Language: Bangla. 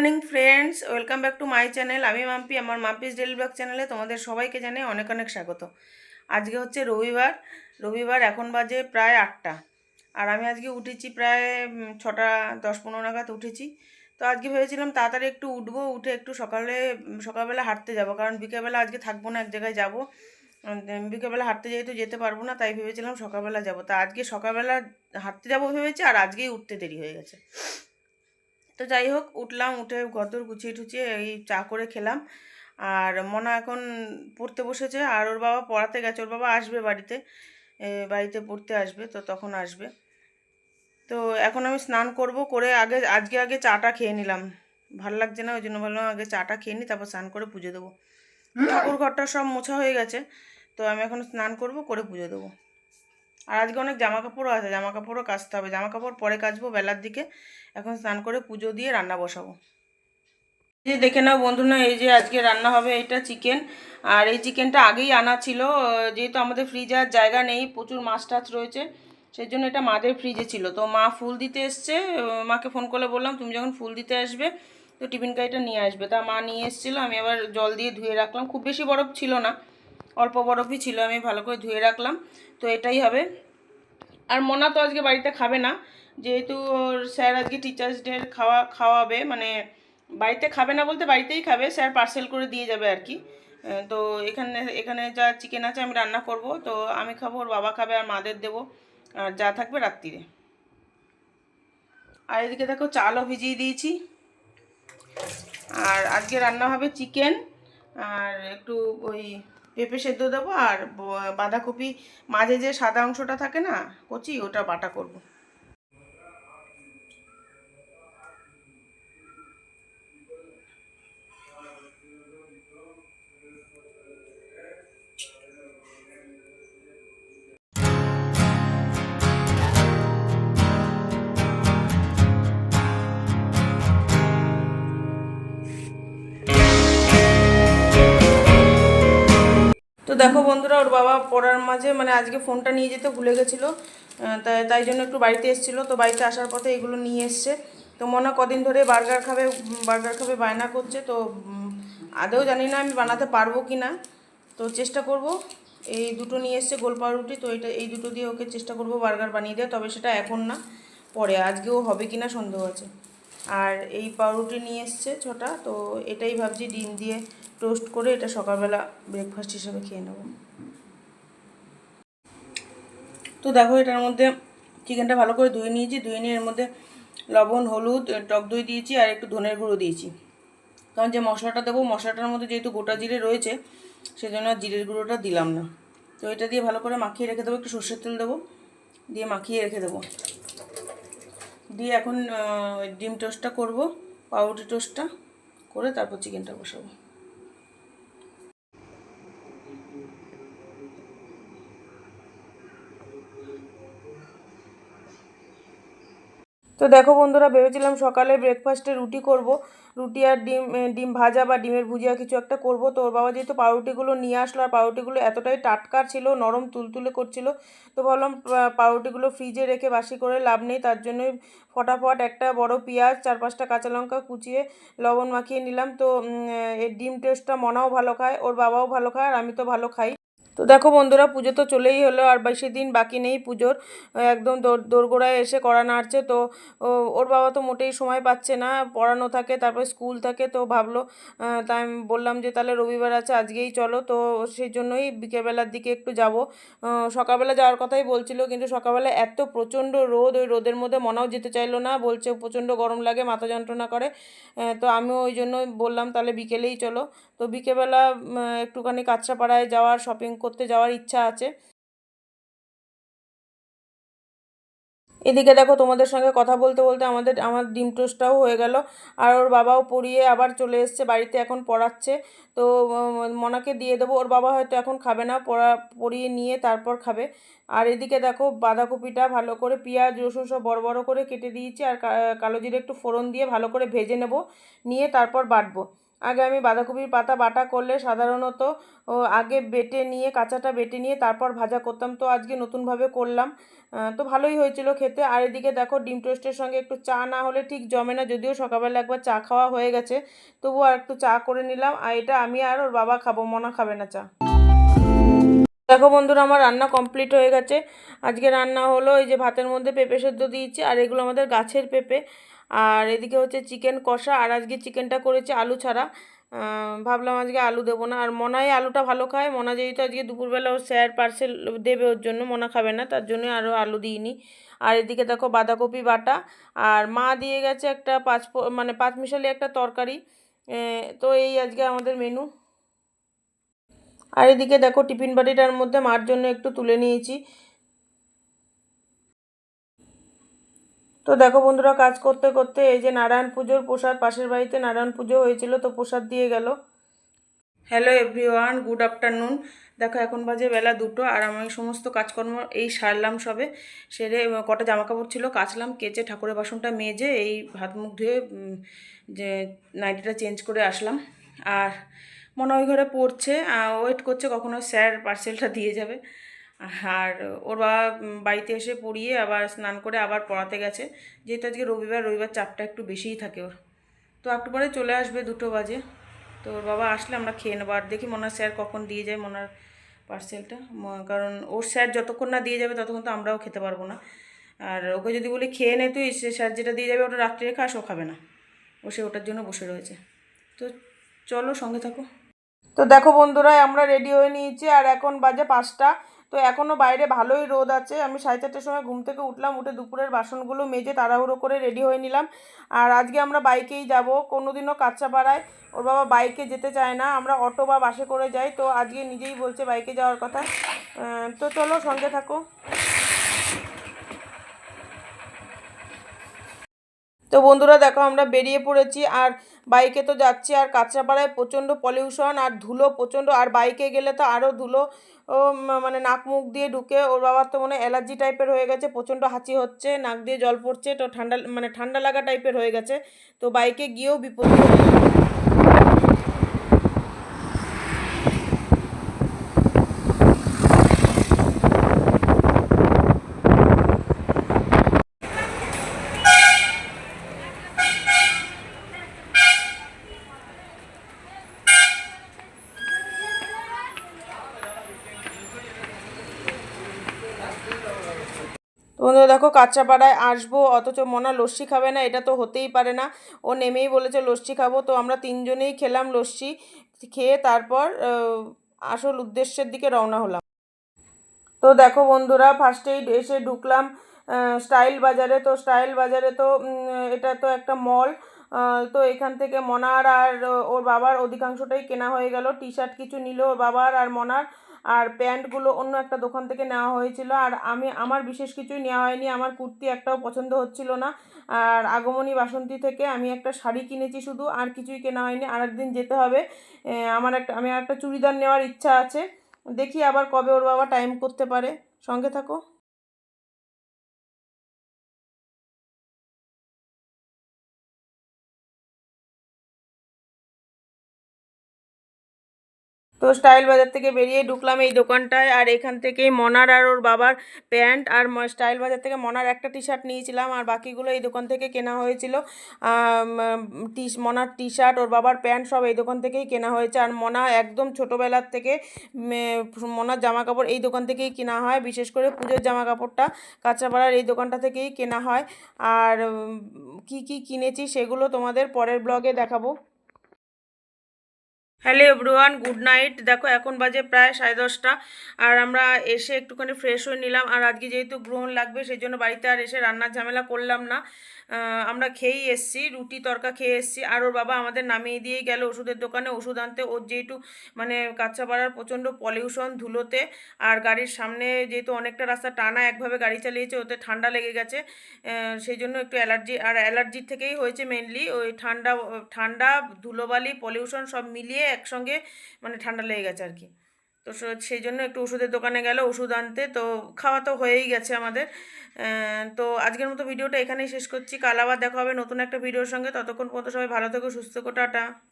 Morning friends, welcome back to my channel. আমি মাম্পি, আমার মাম্পিস ডেলি ব্লগ চ্যানেলে তোমাদের সবাইকে জানাই অনেক অনেক স্বাগত। আজকে হচ্ছে রবিবার রবিবার এখন বাজে প্রায় আটটা। আর আমি আজকে উঠেছি প্রায় ছটা, দশ পনেরো নাগাদ উঠেছি। তো আজকে ভেবেছিলাম তাড়াতাড়ি একটু উঠবো, উঠে একটু সকালে সকালবেলা হাঁটতে যাব। কারণ বিকেলবেলা আজকে থাকব না, এক জায়গায় যাব। বিকেলবেলা হাঁটতে যেহেতু যেতে পারব না, তাই ভেবেছিলাম সকালবেলা যাব। তা আজকে সকালবেলা হাঁটতে যাব ভেবেছি, আর আজকেই উঠতে দেরি হয়ে গেছে। তো যাই হোক, উঠলাম, উঠে গদর গুছিয়ে টুচিয়ে এই চা করে খেলাম। আর মনা এখন পড়তে বসেছে, আর ওর বাবা পড়াতে গেছে, ওর বাবা আসবে বাড়িতে। বাড়িতে পড়তে আসবে, তো তখন আসবে। তো এখন আমি স্নান করব করে আগে, আজকে আগে চাটা খেয়ে নিলাম। ভালো লাগছে না, ওই জন্য ভাবলাম আগে চাটা খেয়ে নিই, তারপর স্নান করে পুজো দেবো। ঠাকুর ঘরটা সব মোছা হয়ে গেছে, তো আমি এখন স্নান করব, করে পুজো দেবো। আর আজকে অনেক জামা কাপড়ও আছে জামা কাপড়ও কাচতে হবে। জামা কাপড় পরে কাচবো, বেলার দিকে। এখন স্নান করে পুজো দিয়ে রান্না বসাবো। যে দেখে নাও বন্ধুরা, এই যে আজকে রান্না হবে এটা চিকেন। আর এই চিকেনটা আগেই আনা ছিল, যেহেতু আমাদের ফ্রিজে আর জায়গা নেই, প্রচুর মাছ টাছ রয়েছে সেই জন্য এটা মাদের ফ্রিজে ছিল। তো মা ফুল দিতে এসছে, মাকে ফোন করে বললাম, তুমি যখন ফুল দিতে আসবে, তো টিফিন কারিটা নিয়ে আসবে। তা মা নিয়ে এসেছিল, আমি আবার জল দিয়ে ধুয়ে রাখলাম। খুব বেশি বরফ ছিল না অল্প বরফই ছিল, আমি ভালো করে ধুয়ে রাখলাম। তো এটাই হবে। আর মোনা তো আজকে বাড়িতে খাবে না। যেহেতু স্যার আজকে টিচার্স ডে খাওয়া, খাওয়াবে মানে বাড়িতে খাবে না বলতে বাড়িতেই খাবে, স্যার পার্সেল করে দিয়ে যাবে আর কি। তো এখানে এখানে যা চিকেন আছে আমি রান্না করব। তো আমি খাব, ওর বাবা খাবে, আর মাদের দেবো। আর যা থাকবে রাত্রিরে আর এদিকে দেখো চালও ভিজিয়ে দিয়েছি। আর আজকে রান্না হবে চিকেন আর একটু ওই পেঁপে সেদ্ধ দেবো আর বাঁধাকপি মাঝে যে সাদা অংশটা থাকে না, কচি, ওটা বাটা করব। দেখো বন্ধুরা, ওর বাবা পড়ার মাঝে মানে আজকে ফোনটা নিয়ে যেতে ভুলে গেছিল। তাই তাই জন্য একটু বাড়িতে এসেছিল, তো বাড়িতে আসার পথে এগুলো নিয়ে এসছে। তো মনে কদিন ধরে বার্গার খাবে বার্গার খাবে, বায়না করছে, তো আদেও জানি না আমি বানাতে পারব কি না তো চেষ্টা করব। এই দুটো নিয়ে এসছে গোল পাউরুটি, তো এটা, এই দুটো দিয়ে ওকে চেষ্টা করব বার্গার বানিয়ে দেওয়া তবে সেটা এখন না, পরে, আজকেও হবে কি না সন্দেহ আছে। আর এই পাউরুটি নিয়ে এসছে ছটা, তো এটাই ভাবছি ডিম দিয়ে টোস্ট করে এটা সকালবেলা ব্রেকফাস্ট হিসেবে খেয়ে নেব। তো দেখো এটার মধ্যে চিকেনটা ভালো করে ধুয়ে নিয়েছি, ধুয়ে নিয়ে এর মধ্যে লবণ, হলুদ টক দই দিয়েছি আর একটু ধনের গুঁড়ো দিয়েছি। কারণ যে মশলাটা দেবো, মশলাটার মধ্যে যেহেতু গোটা জিরে রয়েছে, সেজন্য জিরের গুঁড়োটা দিলাম না। তো এটা দিয়ে ভালো করে মাখিয়ে রেখে দেবো, একটু সর্ষের তেল দেবো, দিয়ে মাখিয়ে রেখে দেবো। দিয়ে এখন ডিম টোস্টটা করব পাউরুটি টোস্টটা করে তারপর চিকেনটা বসাবো। তো দেখো বন্ধুরা, ভেবেছিলাম সকালে ব্রেকফাস্টে রুটি করব। রুটি আর ডিম ডিম ভাজা বা ডিমের ভুজিয়া কিছু একটা করব। তো ওর বাবা যেহেতু পাউরুটিগুলো নিয়ে আসলো, আর পাউরুটিগুলো এতটাই টাটকা ছিল, নরম তুলতুলে করছিল, তো ভাবলাম পাউরুটিগুলো ফ্রিজে রেখে বাসি করে লাভ নেই। তার জন্যই ফটাফট একটা বড় পেঁয়াজ, চার পাঁচটা কাঁচা লঙ্কা কুচিয়ে লবণ মাখিয়ে নিলাম। তো ডিম টেস্টটা মনাও ভালো খায়, ওর বাবাও ভালো খায়, আর আমি তো ভালো খাই। তো দেখো বন্ধুরা, পুজো তো চলেই হলো, আর বেশি দিন বাকি নেই পুজোর। একদম দোর, দোরগোড়ায় এসে করা নাড়ছে, তো ওর বাবা তো মোটেই সময় পাচ্ছে না, পড়ানো থাকে, তারপরে স্কুল থাকে, তো ভাবলো তাই আমি বললাম যে তাহলে রবিবার আছে, আজকেই চলো, তো সেই জন্যই বিকেলবেলার দিকে একটু যাব। সকালবেলা যাওয়ার কথাই বলছিল, কিন্তু সকালবেলা এত প্রচণ্ড রোদ, ওই রোদের মধ্যে মনাও যেতে চাইলো না, বলছে প্রচণ্ড গরম লাগে, মাথা যন্ত্রণা করে। তো আমিও ওই জন্য বললাম তাহলে বিকেলেই চলো। তো বিকেলবেলা একটুখানি কাঁচরাপাড়ায় যাওয়ার শপিং করতে যাওয়ার ইচ্ছা আছে। এদিকে দেখো তোমাদের সঙ্গে কথা বলতে বলতে আমাদের, আমার ডিম টোস্টটাও হয়ে গেল। আর ওর বাবাও পড়িয়ে আবার চলে এসছে, বাড়িতে এখন পড়াচ্ছে। তো মনাকে দিয়ে দেবো, ওর বাবা হয়তো এখন খাবে না, পড়া, পড়িয়ে নিয়ে তারপর খাবে। আর এদিকে দেখো বাঁধাকপিটা ভালো করে পেঁয়াজ, রসুন সব বড় বড় করে কেটে দিয়েছি। আর কালো জিরে একটু ফোড়ন দিয়ে ভালো করে ভেজে নেব, নিয়ে তারপর বাটবো। আগে আমি বাঁধাকপির পাতা বাটা করলে সাধারণত আগে বেটে নিয়ে, কাঁচাটা বেটে নিয়ে তারপর ভাজা করতাম। তো আজকে নতুনভাবে করলাম। তো ভালোই হয়েছিল খেতে। আর এদিকে দেখো, ডিম টোস্টের সঙ্গে একটু চা না হলে ঠিক জমে না, যদিও সকালবেলা একবার চা খাওয়া হয়ে গেছে। তবুও আর একটু চা করে নিলাম। আর এটা আমি আর ওর বাবা খাব, মনা খাবে না চা। দেখো বন্ধুরা, আমার রান্না কমপ্লিট হয়ে গেছে। আজকে রান্না হলো এই যে ভাতের মধ্যে পেঁপে সেদ্ধ দিয়েছি, আর এগুলো আমাদের গাছের পেঁপে। আর এদিকে হচ্ছে চিকেন কষা, আর আজকে চিকেনটা করেছি আলু ছাড়া। ভাবলাম আজকে আলু দেবো না। আর মনাই আলুটা ভালো খায়। মনা যেহেতু আজকে দুপুরবেলা ওর স্যার পার্সেল দেবে ওর জন্য, মনা খাবে না, তার জন্য আরও আলু দিইনি। আর এদিকে দেখো বাঁধাকপি বাটা, আর মা দিয়ে গেছে একটা পাঁচ মানে পাঁচ মিশালি একটা তরকারি। তো এই আজকে আমাদের মেনু আর এদিকে দেখো টিফিন বাটিটার মধ্যে মার জন্য একটু তুলে নিয়েছি। তো দেখো বন্ধুরা, কাজ করতে করতে এই যে নারায়ণ পুজোর প্রসাদ, পাশের বাড়িতে নারায়ণ পুজো হয়েছিল, তো প্রসাদ দিয়ে গেল। হ্যালো এভরিওয়ান গুড আফটারনুন দেখো, এখন বাজে বেলা দুটো, আর আমি সমস্ত কাজকর্ম এই সারলাম সবে। সেরে কটা জামা কাপড় ছিল কাচলাম, কেচে ঠাকুরের বাসনটা মেজে এই হাত মুখ ধুয়ে যে নাইটিটা চেঞ্জ করে আসলাম। আর মনে হয় ঘরে পড়ছে ওয়েট করছে কখনো স্যার পার্সেলটা দিয়ে যাবে। আর ওর বাবা বাড়িতে এসে পড়িয়ে আবার স্নান করে আবার পড়াতে গেছে। যেহেতু আজকে রবিবার রবিবার চাপটা একটু বেশিই থাকে ওর। তো একটু পরে চলে আসবে দুটো বাজে। তো ওর বাবা আসলে আমরা খেয়ে নেব। আর দেখি মনার স্যার কখন দিয়ে যায় মনার পার্সেলটা। কারণ ওর স্যার যতক্ষণ না দিয়ে যাবে ততক্ষণ তো আমরাও খেতে পারব না। আর ওকে যদি বলি, খেয়ে নে তুই সে স্যার যেটা দিয়ে যাবে ওটা রাত্রে খাস ও খাবে না। ও সে ওটার জন্য বসে রয়েছে। তো চলো সঙ্গে থাকো। তো দেখো বন্ধুরা, আমরা রেডি হয়ে নিয়েছি। আর এখন বাজে পাঁচটা। তো এখনও বাইরে ভালোই রোদ আছে। আমি সাড়ে চারটের সময় ঘুম থেকে উঠলাম, উঠে দুপুরের বাসনগুলো মেজে তাড়াহুড়ো করে রেডি হয়ে নিলাম। আর আজকে আমরা বাইকেই যাব, কোনোদিনও কাঁচাপাড়ায়। ওর বাবা বাইকে যেতে চায় না, আমরা অটো বা বাসে করে যাই। তো আজকে নিজেই বলছে বাইকে যাওয়ার কথা। তো চলো সঙ্গে থাকো। তো বন্ধুরা দেখো, আমরা বেরিয়ে পড়েছি আর বাইকে তো যাচ্ছি, আর কাঁচরাপাড়ায় প্রচণ্ড পলিউশন আর ধুলো প্রচণ্ড, আর বাইকে গেলে তো আরও ধুলো, ও মানে নাক মুখ দিয়ে ঢুকে, ওর বাবার তো মনে অ্যালার্জি টাইপের হয়ে গেছে, প্রচণ্ড হাঁচি হচ্ছে, নাক দিয়ে জল পড়ছে, তো ঠান্ডা মানে ঠান্ডা লাগা টাইপের হয়ে গেছে, তো বাইকে গিয়েও বিপদ তো বন্ধুরা দেখো কাঁচাপাড়ায় আসব, অথচ মনা লস্যি খাবে না, এটা তো হতেই পারে না। ও নেমেই বলেছে, লস্যি খাব। তো আমরা তিনজনেই খেলাম লস্যি, খেয়ে তারপর আসল উদ্দেশ্যের দিকে রওনা হলাম। তো দেখো বন্ধুরা ফার্স্টেই এসে ঢুকলাম স্টাইল বাজারে। তো স্টাইল বাজারে তো এটা তো একটা মল তো এখান থেকে মনার আর ওর বাবার অধিকাংশটাই কেনা হয়ে গেল। টি শার্ট কিছু নিল ওর বাবার আর মনার। আর প্যান্টগুলো অন্য একটা দোকান থেকে নেওয়া হয়েছিল। আর আমি, আমার বিশেষ কিছুই নেওয়া হয়নি। আমার কুর্তি একটাও পছন্দ হচ্ছিল না। আর আগমনী বাসন্তী থেকে আমি একটা শাড়ি কিনেছি শুধু, আর কিছুই কেনা হয়নি। আর একদিন যেতে হবে। আমার একটা, আমি একটা চুড়িদার নেওয়ার ইচ্ছা আছে। দেখি আবার কবে ওর বাবা টাইম করতে পারে। সঙ্গে থাকো। তো স্টাইল বাজার থেকে বেরিয়ে ঢুকলাম এই দোকানটায়, আর এখান থেকেই মনার আর ওর বাবার প্যান্ট আর স্টাইল বাজার থেকে মনার একটা টি শার্ট নিয়েছিলাম, আর বাকিগুলো এই দোকান থেকে কেনা হয়েছিল। টি, মনার টি শার্ট ওর বাবার প্যান্ট সব এই দোকান থেকেই কেনা হয়েছে, আর মনা একদম ছোটোবেলার থেকে মনার জামা কাপড় এই দোকান থেকেই কেনা হয়, বিশেষ করে পুজোর জামা কাপড়টা কাঁচাপাড়ার এই দোকানটা থেকেই কেনা হয়। আর কি কি কিনেছি সেগুলো তোমাদের পরের ব্লগে দেখাবো। হ্যালো এভরিওয়ান গুড নাইট দেখো, এখন বাজে প্রায় সাড়ে দশটা। আর আমরা এসে একটুখানি ফ্রেশ হয়ে নিলাম। আর আজকে যেহেতু গ্রহণ লাগবে, সেই জন্য বাড়িতে আর এসে রান্নার ঝামেলা করলাম না। আমরা খেয়েই এসছি, রুটি, তরকা খেয়ে এসছি। আর ওর বাবা আমাদের নামিয়ে দিয়ে গেল ওষুধের দোকানে। ওষুধ আনতে ওর যেহেতু মানে কাঁচাপাড়ার প্রচণ্ড পলিউশন ধুলোতে। আর গাড়ির সামনে যেহেতু অনেকটা রাস্তা টানা, একভাবে গাড়ি চালিয়েছে, ওতে ঠান্ডা লেগে গেছে। সেই জন্য একটু অ্যালার্জি আর অ্যালার্জির থেকেই হয়েছে মেনলি ওই ঠান্ডা ঠান্ডা, ধুলোবালি পলিউশন সব মিলিয়ে একসঙ্গে মানে ঠান্ডা লেগে গেছে আর কি। তো সেই জন্য একটু ওষুধের দোকানে গেল, ওষুধ আনতে, তো খাওয়া তো হয়েই গেছে আমাদের। তো আজকের মতো ভিডিওটা এখানেই শেষ করছি। কাল আবার দেখা হবে নতুন একটা ভিডিওর সঙ্গে। ততক্ষণ পর্যন্ত সবাই ভালো থেকো, সুস্থ কোটাটা টাটা।